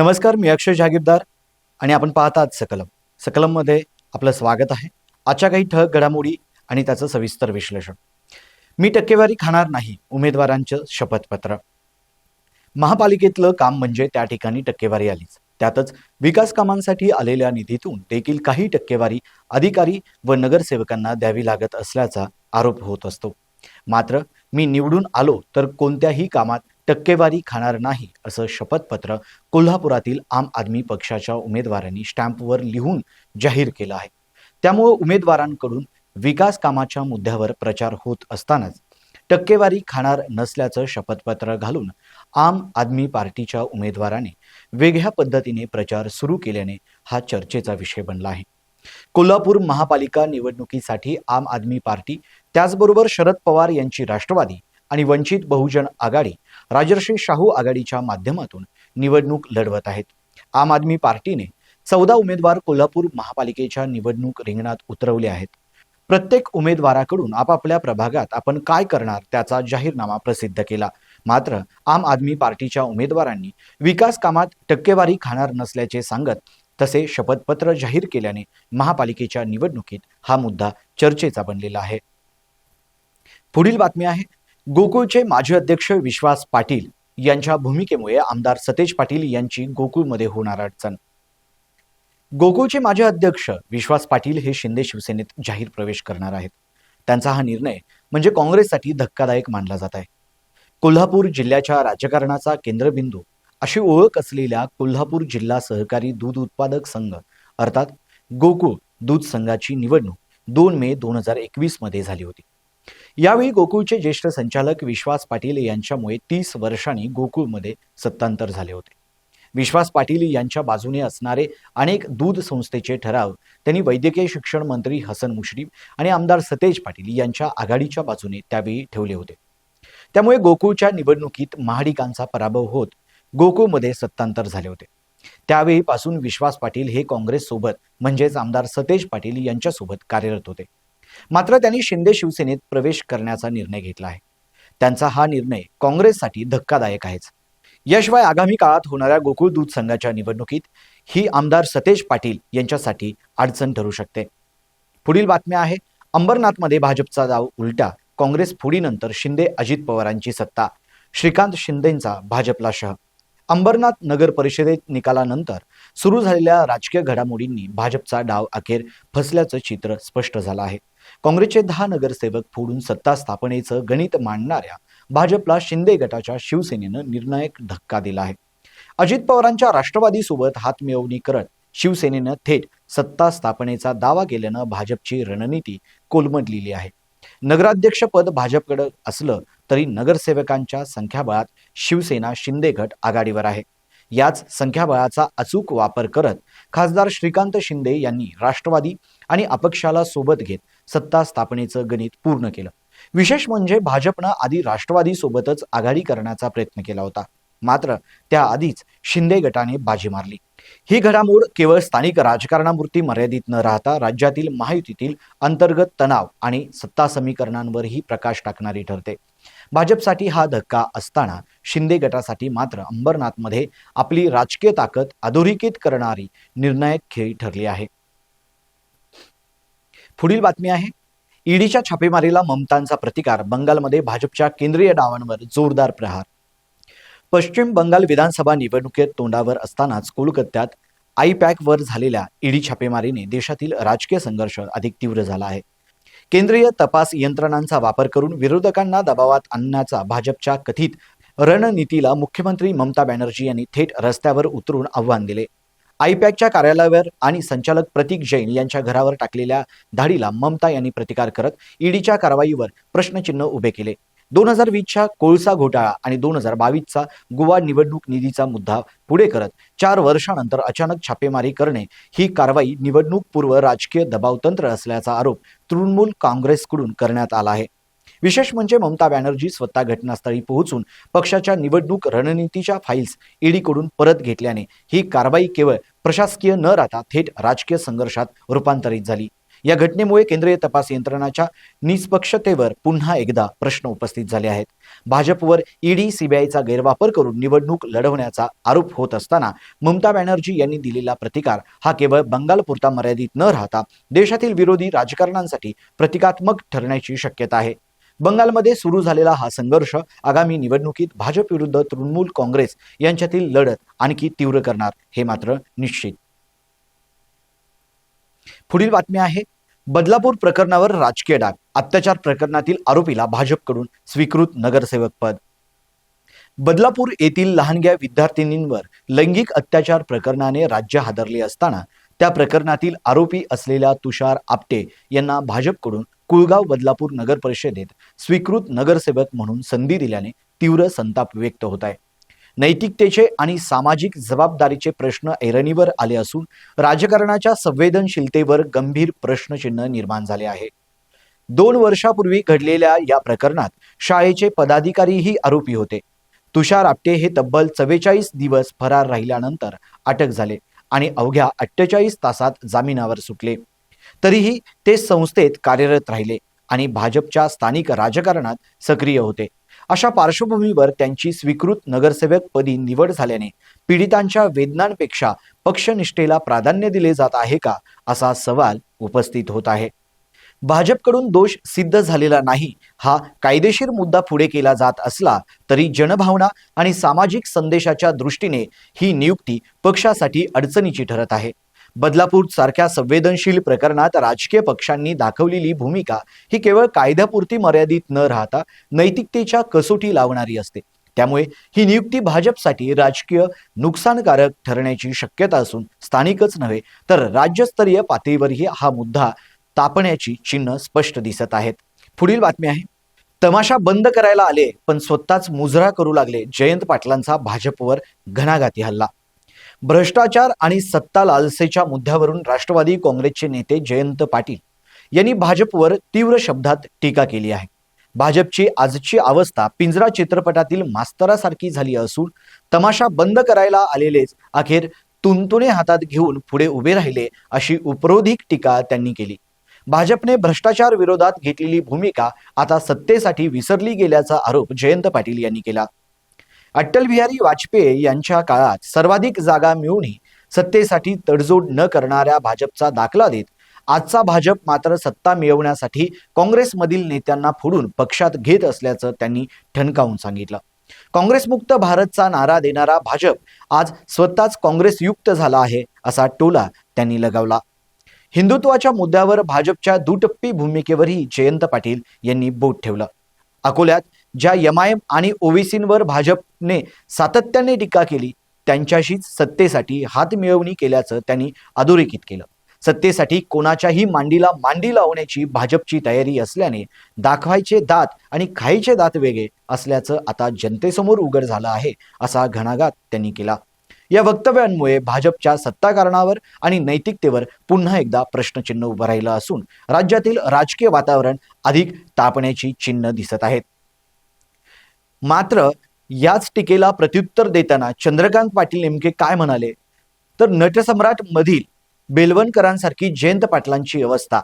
नमस्कार मी अक्षय जागीरदार आणि आपण पाहतात सकलम. सकलममध्ये आपलं स्वागत आहे. आजच्या काही ठळक घडामोडी आणि त्याचं सविस्तर विश्लेषण. मी टक्केवारी खाणार नाही उमेदवारांचं शपथपत्र. महापालिकेतलं काम म्हणजे त्या ठिकाणी टक्केवारी आलीच. त्यातच विकास कामांसाठी आलेल्या निधीतून देखील काही टक्केवारी अधिकारी व नगरसेवकांना द्यावी लागत असल्याचा आरोप होत असतो. मात्र मी निवडून आलो तर कोणत्याही कामात टक्केवारी खाणार नाही असं शपथपत्र कोल्हापुरातील आम आदमी पक्षाच्या उमेदवारांनी स्टॅम्पवर लिहून जाहीर केलं आहे. त्यामुळे उमेदवारांकडून विकास कामाच्या मुद्द्यावर प्रचार होत असतानाच टक्केवारी खाणार नसल्याचं शपथपत्र घालून आम आदमी पार्टीच्या उमेदवाराने वेगळ्या पद्धतीने प्रचार सुरू केल्याने हा चर्चेचा विषय बनला आहे. कोल्हापूर महापालिका निवडणुकीसाठी आम आदमी पार्टी त्याचबरोबर शरद पवार यांची राष्ट्रवादी आणि वंचित बहुजन आघाडी राजर्षी शाहू आघाडीच्या माध्यमातून निवडणूक लढवत आहेत. आम आदमी पार्टीने चौदा उमेदवार कोल्हापूर महापालिकेच्या निवडणूक रिंगणात उतरवले आहेत. प्रत्येक उमेदवाराकडून आपापल्या प्रभागात आपण काय करणार त्याचा जाहीरनामा प्रसिद्ध केला. मात्र आम आदमी पार्टीच्या उमेदवारांनी विकास कामात टक्केवारी खाणार नसल्याचे सांगत तसे शपथपत्र जाहीर केल्याने महापालिकेच्या निवडणुकीत हा मुद्दा चर्चेचा बनलेला आहे. पुढील बातमी आहे गोकुळचे माजी अध्यक्ष विश्वास पाटील यांच्या भूमिकेमुळे आमदार सतेज पाटील यांची गोकुळमध्ये होणार अडचण. गोकुळचे माजी अध्यक्ष विश्वास पाटील हे शिंदे शिवसेनेत जाहीर प्रवेश करणार आहेत. त्यांचा हा निर्णय म्हणजे काँग्रेससाठी धक्कादायक मानला जात आहे. कोल्हापूर जिल्ह्याच्या राजकारणाचा केंद्रबिंदू अशी ओळख असलेल्या कोल्हापूर जिल्हा सहकारी दूध उत्पादक संघ अर्थात गोकुळ दूध संघाची निवडणूक दोन मे दोन हजार एकवीसमध्ये झाली होती. यावेळी गोकुळचे ज्येष्ठ संचालक विश्वास पाटील यांच्यामुळे तीस वर्षांनी गोकुळमध्ये सत्तांतर झाले होते. विश्वास पाटील यांच्या बाजूने असणारे अनेक दूध संस्थेचे ठराव त्यांनी वैद्यकीय शिक्षण मंत्री हसन मुश्रीफ आणि आमदार सतेज पाटील यांच्या आघाडीच्या बाजूने त्यावेळी ठेवले होते. त्यामुळे गोकुळच्या निवडणुकीत महाडिकांचा पराभव होत गोकुळमध्ये सत्तांतर झाले होते. त्यावेळीपासून विश्वास पाटील हे काँग्रेस सोबत म्हणजेच आमदार सतेज पाटील यांच्यासोबत कार्यरत होते. मात्र त्यांनी शिंदे शिवसेनेत प्रवेश करण्याचा निर्णय घेतला आहे. त्यांचा हा निर्णय काँग्रेससाठी धक्कादायक आहेच. याशिवाय आगामी काळात होणाऱ्या गोकुळ दूध संघाच्या निवडणुकीत ही आमदार सतेज पाटील यांच्यासाठी अडचण ठरू शकते. पुढील बातम्या आहे अंबरनाथमध्ये भाजपचा दाव उलटा काँग्रेस फुडीनंतर शिंदे अजित पवारांची सत्ता श्रीकांत शिंदेंचा भाजपला शह अंबरनाथ नगर परिषदेत निकालानंतर सुरू झालेल्या राजकीय घडामोडींनी भाजपचा डाव अखेर फसल्याचं चित्र स्पष्ट झालं आहे. काँग्रेसचे दहा नगरसेवक फोडून सत्ता स्थापनेचं गणित मांडणाऱ्या भाजपला शिंदे गटाच्या शिवसेनेनं निर्णायक धक्का दिला आहे. अजित पवारांच्या राष्ट्रवादीसोबत हातमिळवणी करत शिवसेनेनं थेट सत्ता स्थापनेचा दावा केल्यानं भाजपची रणनीती कोलमडलेली आहे. नगराध्यक्षपद भाजपकडे असलं तरी नगरसेवकांच्या संख्याबळात शिवसेना शिंदे गट आघाडीवर आहे. याच संख्याबळाचा अचूक वापर करत खासदार श्रीकांत शिंदे यांनी राष्ट्रवादी आणि अपक्षाला सोबत घेत सत्ता स्थापनेचं गणित पूर्ण केलं. विशेष म्हणजे भाजपनं आधी राष्ट्रवादी सोबतच आघाडी करण्याचा प्रयत्न केला होता. मात्र त्याआधीच शिंदे गटाने बाजी मारली. ही घडामोड केवळ स्थानिक राजकारणापुरती मर्यादित न राहता राज्यातील महायुतीतील अंतर्गत तणाव आणि सत्ता समीकरणांवरही प्रकाश टाकणारी ठरते. भाजपसाठी हा धक्का असताना शिंदे गटासाठी मात्र अंबरनाथमध्ये आपली राजकीय ताकद अधोरेखित करणारी निर्णायक खेळी ठरली आहे. पुढील बातमी आहे. ईडीच्या छापेमारीला ममतांचा प्रतिकार बंगालमध्ये भाजपच्या केंद्रीय डावांवर जोरदार प्रहार. पश्चिम बंगाल विधानसभा निवडणुकीत तोंडावर असतानाच कोलकात्यात आयपॅकवर झालेल्या ईडी छापेमारीने देशातील राजकीय संघर्ष अधिक तीव्र झाला आहे. केंद्रीय तपास यंत्रणांचा वापर करून विरोधकांना दबावात आणण्याचा भाजपच्या कथित रणनीतीला मुख्यमंत्री ममता बॅनर्जी यांनी थेट रस्त्यावर उतरून आव्हान दिले. आयपॅकच्या कार्यालयावर आणि संचालक प्रतीक जैन यांच्या घरावर टाकलेल्या धाडीला ममता यांनी प्रतिकार करत ईडीच्या कारवाईवर प्रश्नचिन्ह उभे केले. दोन हजार वीसच्या कोळसा घोटाळा आणि दोन हजार बावीसचा गोवा निवडणूक निधीचा मुद्दा पुढे करत चार वर्षानंतर अचानक छापेमारी करणे ही कारवाई निवडणूक पूर्व राजकीय दबावतंत्र असल्याचा आरोप तृणमूल काँग्रेसकडून करण्यात आला आहे. विशेष म्हणजे ममता बॅनर्जी स्वतः घटनास्थळी पोहोचून पक्षाच्या निवडणूक रणनीतीच्या फाईल्स ईडीकडून परत घेतल्याने ही कारवाई केवळ प्रशासकीय न राहता थेट राजकीय संघर्षात रूपांतरित झाली. या घटनेमुळे केंद्रीय तपास यंत्रणाच्या निष्पक्षतेवर पुन्हा एकदा प्रश्न उपस्थित झाले आहेत. भाजपवर ईडी सीबीआयचा गैरवापर करून निवडणूक लढवण्याचा आरोप होत असताना ममता बॅनर्जी यांनी दिलेला प्रतिकार हा केवळ बंगालपुरता मर्यादित न राहता देशातील विरोधी राजकारणांसाठी प्रतिकात्मक ठरण्याची शक्यता आहे. बंगालमध्ये सुरू झालेला हा संघर्ष आगामी निवडणुकीत भाजप विरुद्ध तृणमूल काँग्रेस यांच्यातील लढत आणखी तीव्र करणार हे मात्र निश्चित. पुढील बातमी आहे बदलापूर प्रकरणावर राजकीय डाग अत्याचार प्रकरणातील आरोपीला भाजपकडून स्वीकृत नगरसेवक पद. बदलापूर येथील लहानग्या विद्यार्थिनींवर लैंगिक अत्याचार प्रकरणाने राज्य हादरले असताना त्या प्रकरणातील आरोपी असलेल्या तुषार आपटे यांना भाजपकडून कुळगाव बदलापूर नगर परिषदेत स्वीकृत नगरसेवक म्हणून संधी दिल्याने तीव्र संताप व्यक्त होत आहे. नैतिकतेचे आणि सामाजिक जबाबदारीचे प्रश्न ऐरणीवर आले असून राजकारणाच्या संवेदनशीलतेवर गंभीर प्रश्नचिन्ह निर्माण झाले आहे. दोन वर्षापूर्वी घडलेल्या या प्रकरणात शाळेचे पदाधिकारीही आरोपी होते. तुषार आपटे हे तब्बल चव्वेचाळीस दिवस फरार राहिल्यानंतर अटक झाले आणि अवघ्या अठ्ठेचाळीस तासात जामिनावर सुटले. तरीही ते संस्थेत कार्यरत राहिले आणि भाजपच्या स्थानिक राजकारणात सक्रिय होते. अशा पार्श्वभूमीवर त्यांची स्वीकृत नगरसेवकपदी निवड झाल्याने पीडितांच्या वेदनांपेक्षा पक्षनिष्ठेला प्राधान्य दिले जात आहे का असा सवाल उपस्थित होत आहे. भाजपकडून दोष सिद्ध झालेला नाही हा कायदेशीर मुद्दा पुढे केला जात असला तरी जनभावना आणि सामाजिक संदेशाच्या दृष्टीने ही नियुक्ती पक्षासाठी अडचणीची ठरत आहे. बदलापूर सारख्या संवेदनशील प्रकरणात राजकीय पक्षांनी दाखवलेली भूमिका ही केवळ कायद्यापुरती मर्यादित न राहता नैतिकतेच्या कसोटी लावणारी असते. त्यामुळे ही नियुक्ती भाजपसाठी राजकीय नुकसानकारक ठरण्याची शक्यता असून स्थानिकच नव्हे तर राज्यस्तरीय पातळीवरही हा मुद्दा तापण्याची चिन्ह स्पष्ट दिसत आहेत. पुढील बातमी आहे. तमाशा बंद करायला आले पण स्वतःच मुजरा करू लागले जयंत पाटलांचा भाजपवर घणाघाती हल्ला. भ्रष्टाचार आणि सत्ता लालसेच्या मुद्द्यावरून राष्ट्रवादी काँग्रेसचे नेते जयंत पाटील यांनी भाजपवर तीव्र शब्दात टीका केली आहे. भाजपची आजची अवस्था पिंजरा चित्रपटातील मास्तरासारखी झाली असून तमाशा बंद करायला आलेलेच अखेर तुंतुणे हातात घेऊन पुढे उभे राहिले अशी उपरोधिक टीका त्यांनी केली. भाजपने भ्रष्टाचार विरोधात घेतलेली भूमिका आता सत्तेसाठी विसरली गेल्याचा आरोप जयंत पाटील यांनी केला. अटल बिहारी वाजपेयी यांच्या काळात सर्वाधिक जागा मिळूनही सत्तेसाठी तडजोड न करणाऱ्या भाजपचा दाखला देत आजचा भाजप मात्र सत्ता मिळवण्यासाठी काँग्रेसमधील नेत्यांना फोडून पक्षात घेत असल्याचं त्यांनी ठणकावून सांगितलं. काँग्रेसमुक्त भारतचा नारा देणारा भाजप आज स्वतःच काँग्रेसयुक्त झाला आहे असा टोला त्यांनी लगावला. हिंदुत्वाच्या मुद्द्यावर भाजपच्या दुटप्पी भूमिकेवरही जयंत पाटील यांनी बोट ठेवलं. अकोल्यात ज्या एम आणि ओबीसींवर भाजपने सातत्याने टीका केली त्यांच्याशीच सत्तेसाठी हातमिळवणी केल्याचं त्यांनी अधोरेखित केलं. सत्तेसाठी कोणाच्याही मांडीला मांडी लावण्याची भाजपची तयारी असल्याने दाखवायचे दात आणि खायचे दात वेगळे असल्याचं आता जनतेसमोर उघड झालं आहे असा घणाघात त्यांनी केला. या वक्तव्यांमुळे भाजपच्या सत्ताकारणावर आणि नैतिकतेवर पुन्हा एकदा प्रश्नचिन्ह उभं राहिलं असून राज्यातील राजकीय वातावरण अधिक तापण्याची चिन्ह दिसत आहेत. मात्र याच टीकेला प्रत्युत्तर देताना चंद्रकांत पाटील नेमके काय म्हणाले? तर नटसम्राट मधील बेलवणकरांसारखी जयंत पाटलांची अवस्था.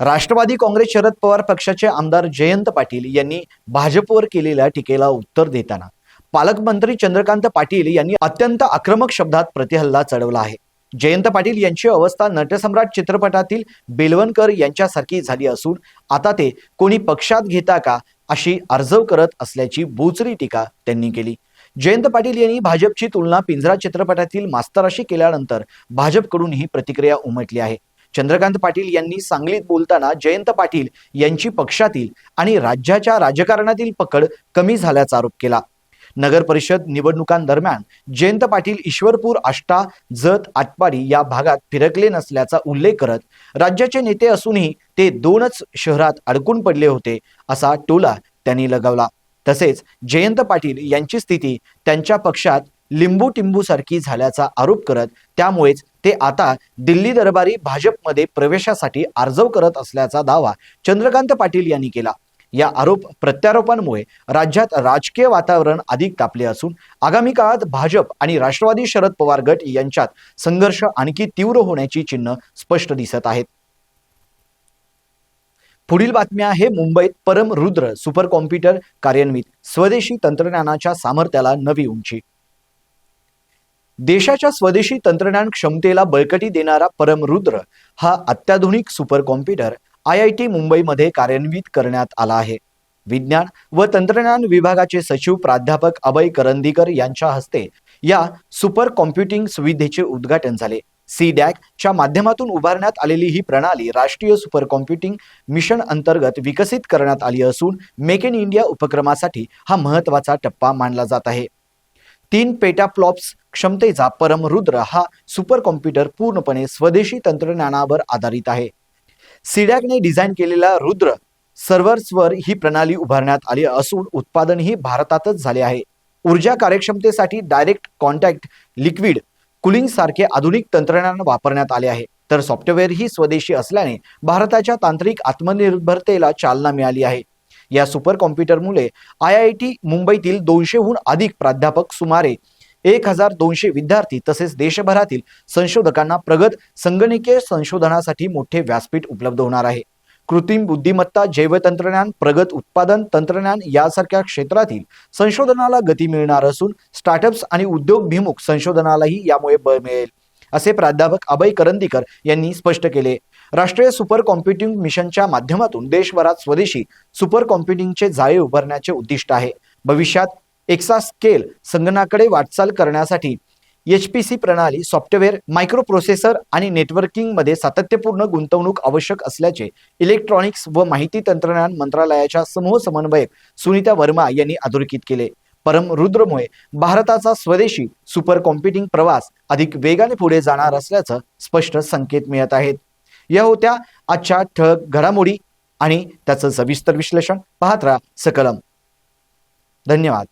राष्ट्रवादी काँग्रेस शरद पवार पक्षाचे आमदार जयंत पाटील यांनी भाजपवर केलेल्या टीकेला उत्तर देताना. पालकमंत्री चंद्रकांत पाटील यांनी अत्यंत आक्रमक शब्दात प्रतिहल्ला चढवला आहे. जयंत पाटील यांची अवस्था नटसम्राट चित्रपटातील बेलवणकर यांच्यासारखी झाली असून आता ते कोणी पक्षात घेता का अशी अर्जव करत असल्याची बोचरी टीका त्यांनी केली. जयंत पाटील यांनी भाजपची तुलना पिंजरा चित्रपटातील मास्तराशी केल्यानंतर भाजपकडून ही प्रतिक्रिया उमटली आहे. चंद्रकांत पाटील यांनी सांगलीत बोलताना जयंत पाटील यांची पक्षातील आणि राज्याच्या राजकारणातील पकड कमी झाल्याचा आरोप केला. नगर परिषद निवडणुकांदरम्यान जयंत पाटील ईश्वरपूर आष्टा जत आटपाडी या भागात फिरकले नसल्याचा उल्लेख करत राज्याचे नेते असूनही ते दोनच शहरात अडकून पडले होते असा टोला त्यांनी लगावला. तसेच जयंत पाटील यांची स्थिती त्यांच्या पक्षात लिंबू टिंबू सारखी झाल्याचा आरोप करत त्यामुळेच ते आता दिल्ली दरबारी भाजपमध्ये प्रवेशासाठी अर्जव करत असल्याचा दावा चंद्रकांत पाटील यांनी केला. या आरोप प्रत्यारोपांमुळे राज्यात राजकीय वातावरण अधिक तापले असून आगामी काळात भाजप आणि राष्ट्रवादी शरद पवार गट यांच्यात संघर्ष आणखी तीव्र होण्याची चिन्ह स्पष्ट दिसत आहेत. पुढील बातम्या आहे मुंबईत परम रुद्र सुपर कॉम्प्युटर कार्यान्वित स्वदेशी तंत्रज्ञानाच्या सामर्थ्याला नवी उंची. देशाच्या स्वदेशी तंत्रज्ञान क्षमतेला बळकटी देणारा परमरुद्र हा अत्याधुनिक super computer I I T मुंबईमध्ये कार्यान्वित करण्यात आला आहे. विज्ञान व तंत्रज्ञान विभागाचे सचिव प्राध्यापक अभय करंदीकर यांच्या हस्ते या सुपर कॉम्प्युटिंग सुविधेचे उद्घाटन झाले. सी डॅकच्या माध्यमातून उभारण्यात आलेली ही प्रणाली राष्ट्रीय सुपर कॉम्प्युटिंग मिशन अंतर्गत विकसित करण्यात आली असून मेक इन इंडिया उपक्रमासाठी हा महत्त्वाचा टप्पा मानला जात आहे. तीन पेटाफ्लॉप्स क्षमतेचा परमरुद्र हा सुपर कॉम्प्युटर पूर्णपणे स्वदेशी तंत्रज्ञानावर आधारित आहे. सिडॅकने डिझाईन केलेला रुद्र सर्व्हर्सवर ही प्रणाली उभारण्यात आली असून उत्पादनही भारतातच झाले आहे. ऊर्जा कार्यक्षमतेसाठी डायरेक्ट कॉन्टॅक्ट लिक्विड कुलिंग सारखे आधुनिक तंत्रज्ञान वापरण्यात आले आहे. तर सॉफ्टवेअर ही स्वदेशी असल्याने भारताच्या तांत्रिक आत्मनिर्भरतेला चालना मिळाली आहे. या सुपर कॉम्प्युटरमुळे आय आय टी मुंबईतील दोनशेहून अधिक प्राध्यापक सुमारे एक हजार दोनशे विद्यार्थी तसेच देशभरातील संशोधकांना प्रगत संगणकीय संशोधनासाठी मोठे व्यासपीठ उपलब्ध होणार आहे. कृत्रिम बुद्धिमत्ता जैवतंत्रज्ञान प्रगत उत्पादन तंत्रज्ञान यासारख्या क्षेत्रातील संशोधनाला गती मिळणार असून स्टार्टअप्स आणि उद्योगभिमुख संशोधनालाही यामुळे बळ मिळेल असे प्राध्यापक अभय करंदीकर यांनी स्पष्ट केले. राष्ट्रीय सुपर कॉम्प्युटिंग मिशनच्या माध्यमातून देशभरात स्वदेशी सुपर कॉम्प्युटिंगचे जाळे उभारण्याचे उद्दिष्ट आहे. भविष्यात एक्सा स्केल संगणकाकडे वाटचाल करण्यासाठी एच पी सी प्रणाली सॉफ्टवेअर मायक्रो प्रोसेसर आणि नेटवर्किंगमध्ये सातत्यपूर्ण गुंतवणूक आवश्यक असल्याचे इलेक्ट्रॉनिक्स व माहिती तंत्रज्ञान मंत्रालयाच्या समूह समन्वयक सुनीता वर्मा यांनी अधोरेखित केले. परम रुद्रमुळे भारताचा स्वदेशी सुपर कॉम्प्युटिंग प्रवास अधिक वेगाने पुढे जाणार असल्याचं स्पष्ट संकेत मिळत आहेत. या होत्या आजच्या ठळक घडामोडी आणि त्याचं सविस्तर विश्लेषण पाहत राहा सकलम. धन्यवाद.